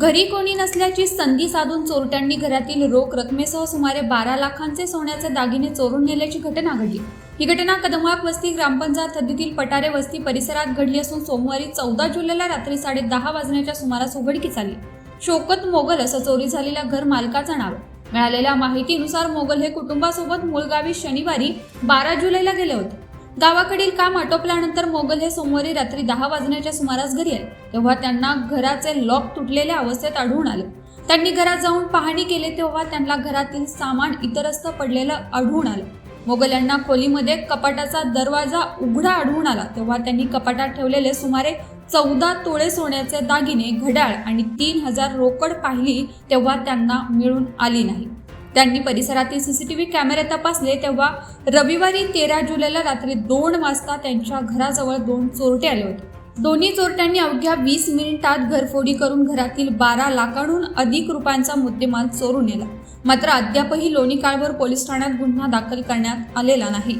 घरी कोणी नसल्याची संधी साधून चोरट्यांनी घरातील रोख रकमेसह सुमारे बारा लाखांचे सोन्याचे दागिने चोरून नेल्याची घटना घडली. ही घटना कदमवाक वस्ती ग्रामपंचायत हद्दीतील पटारे वस्ती परिसरात घडली असून सोमवारी चौदा जुलैला रात्री साडे दहा वाजण्याच्या सुमारास उघडकीस आली. शोकत मोगल असं चोरी झालेल्या घर मालकाचं नाव. मिळालेल्या माहितीनुसार मोगल हे कुटुंबासोबत मूळगावी शनिवारी बारा जुलैला गेले होते. गावाकडील काम आटोपल्यानंतर मोगल हे सोमवारी रात्री दहा वाजण्याच्या सुमारास घरी आले. तेव्हा त्यांना घराचे लॉक तुटलेल्या अवस्थेत आढळून आले. त्यांनी घरात जाऊन पाहणी केली तेव्हा त्यांना घरातील सामान इतरस्त पडलेलं आढळून आलं. मोगल यांना खोलीमध्ये कपाटाचा दरवाजा उघडा आढळून आला. तेव्हा त्यांनी कपाटात ठेवलेले सुमारे चौदा तोळे सोन्याचे दागिने घड्याळ आणि तीन हजार रोकड पाहिली तेव्हा त्यांना मिळून आली नाही. त्यांनी परिसरातील सी सी टी व्ही कॅमेरे तपासले तेव्हा रविवारी तेरा जुलैला रात्री दोन वाजता त्यांच्या घराजवळ दोन चोरटे आले होते. दोन्ही चोरट्यांनी अवघ्या वीस मिनिटात घरफोडी करून घरातील बारा लाखांहून अधिक रुपयांचा मुद्देमाल चोरून नेला. मात्र अद्यापही लोणी काळभोर पोलीस ठाण्यात गुन्हा दाखल करण्यात आलेला नाही.